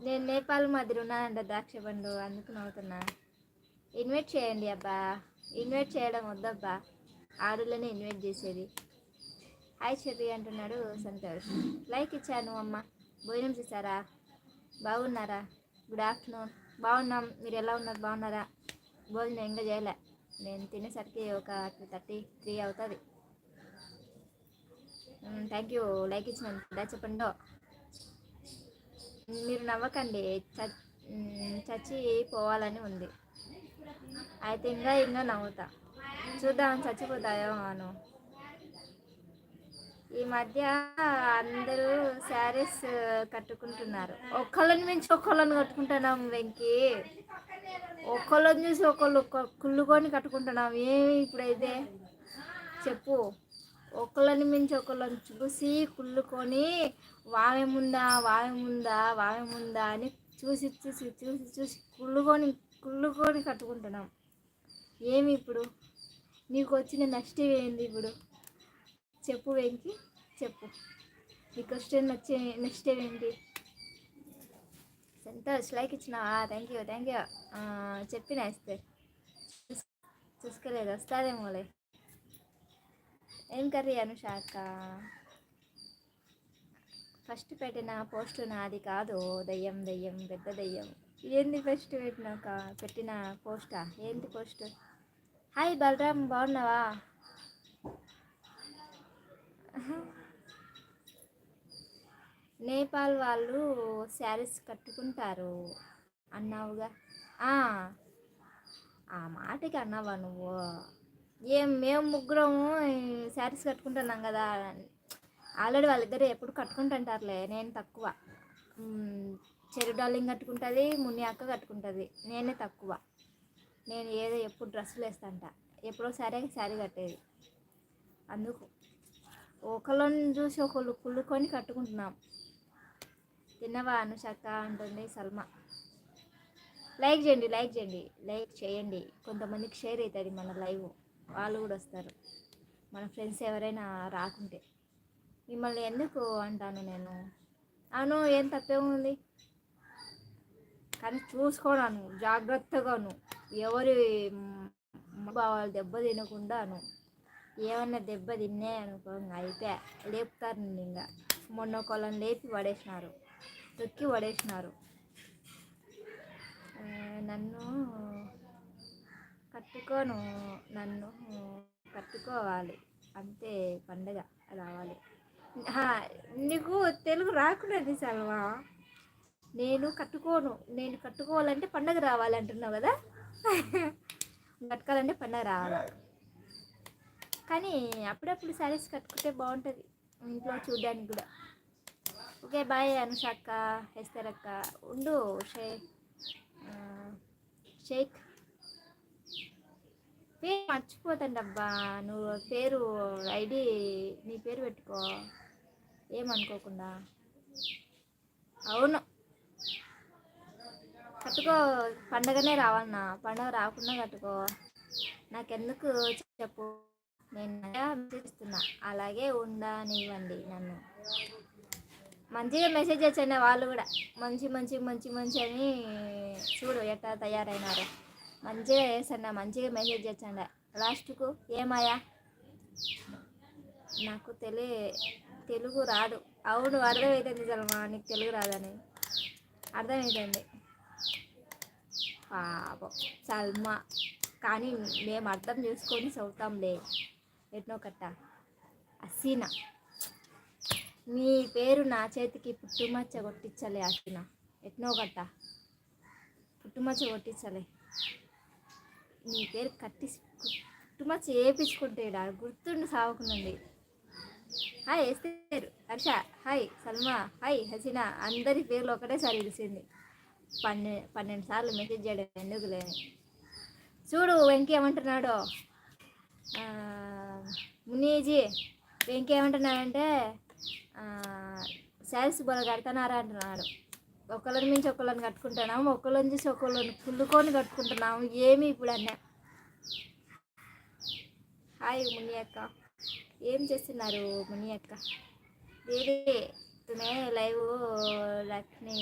నేను నేపాల్ మాదిరి ఉన్నానంట ద్రాక్ష పండు అందుకు నవ్వుతున్నా. ఇన్వైట్ చేయండి అబ్బా. ఇన్వైట్ చేయడం వద్దబ్బా. ఆడులనే ఇన్వైట్ చేసేది. హాయ్ చెర్రి అంటున్నాడు సంతోష్. లైక్ ఇచ్చాను అమ్మ. భోజనం చేశారా? బాగున్నారా? గుడ్ ఆఫ్టర్నూన్ బాగున్నాం. మీరు ఎలా ఉన్నారు? బాగున్నారా? భోజనం ఇంకా చేయలే. నేను తినేసరికి ఒక టూ థర్టీ త్రీ అవుతుంది. థ్యాంక్ యూ లైక్ ఇచ్చినందుకు. చెప్పండి మీరు నవ్వకండి. చచ్చి పోవాలని ఉంది. అయితే ఇంకా ఇంకా నవ్వుతా. చూద్దాం చచ్చిపోతాయో అను. ఈ మధ్య అందరూ శారీస్ కట్టుకుంటున్నారు. ఒక్కళ్ళని మించి ఒక్కళ్ళని కట్టుకుంటున్నాం వెంకి. ఒక్కళ్ళని చూసి ఒకళ్ళు కుళ్ళుకొని కట్టుకుంటున్నాం. ఏమి ఇప్పుడైతే? చెప్పు. ఒకళ్ళని మించి ఒకళ్ళని చూసి కుళ్ళుకొని వావేముందా ముందా వామె అని చూసి చూసి చూసి చూసి కుళ్ళుకొని కుళ్ళుకొని కట్టుకుంటున్నాం. ఏమి ఇప్పుడు? నీకు వచ్చిన నష్టం ఏంది ఇప్పుడు? చెప్పు వెంకి చెప్పు. నీకు వచ్చిన నచ్చే నష్టం ఏంటి? సంతోష్ లైక్ ఇచ్చినా థ్యాంక్ యూ థ్యాంక్ యూ చెప్పిన ఇస్తే చూసుకోలేదు వస్తాదేమోలే. ఏం కర్రీ అనుషాక ఫస్ట్ పెట్టిన పోస్ట్ నాది కాదు. దయ్యం దయ్యం పెద్ద దయ్యం. ఏంది ఫస్ట్ పెట్టినాక? పెట్టిన పోస్టా? ఏంటి పోస్ట్? హాయ్ బలరామ్ బాగున్నావా? నేపాల్ వాళ్ళు శారీస్ కట్టుకుంటారు. అన్నావుగా. ఆ, ఆ మాటకి అన్నావా నువ్వు? ఏం మేము ముగ్గురము శారీస్ కట్టుకుంటున్నాం కదా. ఆల్రెడీ వాళ్ళిద్దరు ఎప్పుడు కట్టుకుంటుంటారులే నేను తక్కువ. చెరు డార్లింగ్ కట్టుకుంటుంది ముని అక్క కట్టుకుంటుంది నేనే తక్కువ. నేను ఏదో ఎప్పుడు డ్రెస్సులు వేస్తాంట. ఎప్పుడో సరే శారీ కట్టేది. అందుకు ఒకళ్ళని చూసి ఒకళ్ళు కుళ్ళుకొని కట్టుకుంటున్నాం. తిన్నవా అనుషక్క అంటుంది సల్మా. లైక్ చేయండి లైక్ చేయండి లైక్ చేయండి. కొంతమందికి షేర్ అవుతుంది మన లైవ్. వాళ్ళు కూడా వస్తారు. మన ఫ్రెండ్స్ ఎవరైనా రాకుంటే. మిమ్మల్ని ఎందుకు అంటాను నేను? అవును ఏం తప్పేముంది కానీ చూసుకోనాను జాగ్రత్తగాను ఎవరి భావాలు దెబ్బ తినకుండాను ఏమన్నా దెబ్బ తిన్నే అనుకో అయితే లేపుతారు ఇంకా. మొన్న ఒకళ్ళని లేపి పడేసినారు. తొక్కి పడేసినారు. నన్ను కట్టుకోను నన్ను కట్టుకోవాలి అంతే పండగ రావాలి. నీకు తెలుగు రాకున్నది సల్వా. నేను కట్టుకోను. నేను కట్టుకోవాలంటే పండగ రావాలి అంటున్నావు కదా? కట్టుకోవాలంటే పండగ రావాలి. కానీ అప్పుడప్పుడు శారీస్ కట్టుకుంటే బాగుంటుంది. ఇంట్లో చూడడానికి కూడా. ఓకే బాయ్ అనుషాక్క హెస్తరక్క ఉండు షే షేక్. పేరు మర్చిపోతాండి అబ్బా నువ్వు పేరు ఐడి నీ పేరు పెట్టుకో. ఏమనుకోకుండా. అవును. కట్టుకో. పండగనే రావాలన్నా. పండగ రాకుండా కట్టుకో. నాకెందుకు చెప్పు. నేను మెసేజ్ ఇస్తున్నా. అలాగే ఉండనివ్వండి నన్ను. మంచిగా మెసేజ్ వచ్చాను వాళ్ళు కూడా. మంచి మంచి మంచి మంచి అని చూడు ఎట్లా తయారైనారు. మంచిగా చేసండి మంచిగా మెసేజ్ చేసండి లాస్ట్కు ఏమాయా నాకు తెలి తెలుగు రాదు. అవును అర్థమవుతుంది సల్మా నీకు తెలుగు రాదని. అర్థమవుతుంది పాపం సల్మా. కానీ మేము అర్థం చేసుకొని చదువుతాంలే. ఎట్నో కట్ట. అసీనా. మీ పేరు నా చేతికి పుట్టుమచ్చ కొట్టించలే అసీనా. ఎట్నో కట్ట. పుట్టుమచ్చ కొట్టించలే. నీ పేరు కట్టి కుటుంబ వేపించుకుంటేడా గుర్తుండి సాగుకునండి hi Esther Harsha hi Salma hi Hasina అందరి పేర్లు ఒకటేసారి తెలిసింది పన్నె పన్నెండు సార్లు మెసేజ్ చేయడం ఎందుకు లేని చూడు వెంకీ ఏమంటున్నాడు. మునీజీ వెంకీ ఏమంటున్నాడంటే శారీస్ బొల కడుతున్నారా అంటున్నాడు. ఒకళ్ళని మించి ఒకళ్ళని కట్టుకుంటున్నాము ఒకళ్ళని చూసి ఒకళ్ళని కుళ్ళుకొని కట్టుకుంటున్నాము ఏమి ఇప్పుడు అన్న? హాయ్ ముని అక్క ఏం చేస్తున్నారు ముని అక్క దీది తుమే లైవ్ లక్ష్మీ